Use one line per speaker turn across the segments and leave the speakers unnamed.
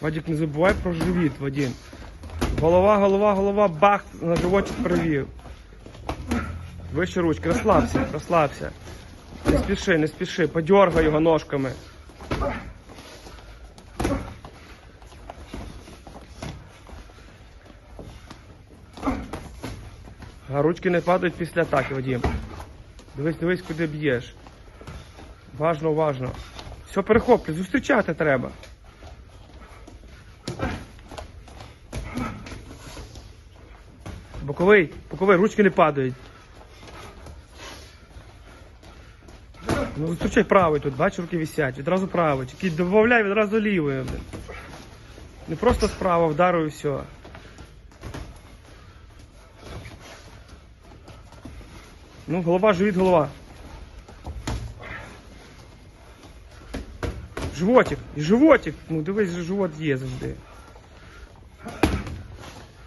Вадик, не забувай про живіт, Вадим. Голова, голова, голова, бах, на животик привів. Вище ручки, розслабся, розслабся. Не спіши, не спіши, подергай його ножками. А ручки не падають після атаки, Вадим. Дивись, дивись, куди б'єш. Важно, важно. Все перехоплюй, зустрічати треба. Боковий, боковий, ручки не падають. Ну зустрічай правий тут, бачиш, руки висять, відразу правий. Тільки додай відразу лівий. Не просто справа вдару і все. Ну, голова, живіт, голова. Животик, і животик. Ну дивись, живот є завжди.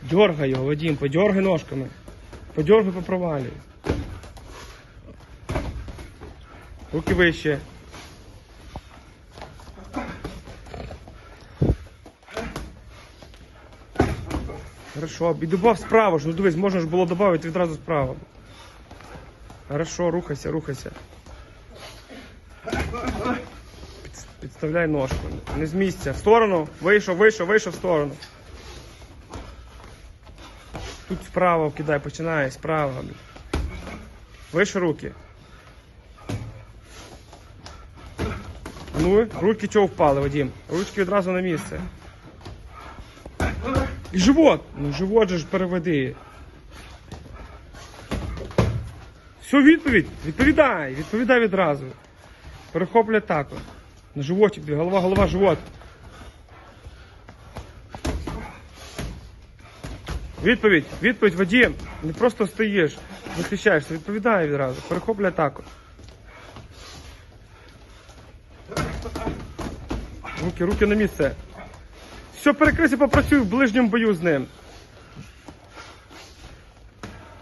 Дергай його, Вадим, подергай ножками. Подергай по провалі. Руки вище. Хорошо, і добав справа ж, ну дивись, можна ж було додати відразу справа. Хорошо, рухайся, рухайся. Підставляй ножку. Не з місця. В сторону. Вийшов, вийшов, вийшов в сторону. Тут справа кидай, починай, справа. Вище руки. Ну, руки чого впали, Вадим? Ручки одразу на місце. І живот! Ну живот же ж переведи. Все, відповідь. Відповідай. Відповідай відразу. Перехоплюй атаку. На животик, голова, голова, живот. Відповідь, відповідь, Вадим. Не просто стоїш, захищаєшся, відповідай відразу. Перехоплюй атаку. Руки, руки на місце. Все, перекрийся, попрацюй в ближньому бою з ним.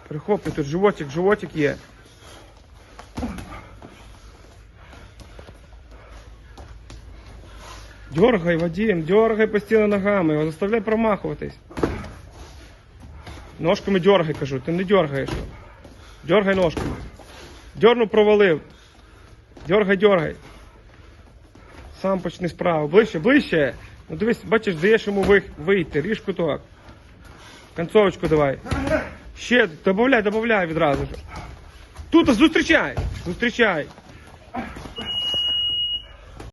Перехоплюй тут животик, животик є. Дергай, Вадим, дергай постійно ногами, заставляй промахуватись. Ножками дергай, кажу, ти не дергаєш. Дергай ножками. Дернув, провалив. Дергай, дергай. Сам почни справа. Ближче, ближче. Ну дивись, бачиш, даєш йому вийти, ріж куток. Концовочку давай. Ще, добавляй, добавляй відразу ж. Тут зустрічай! Зустрічай!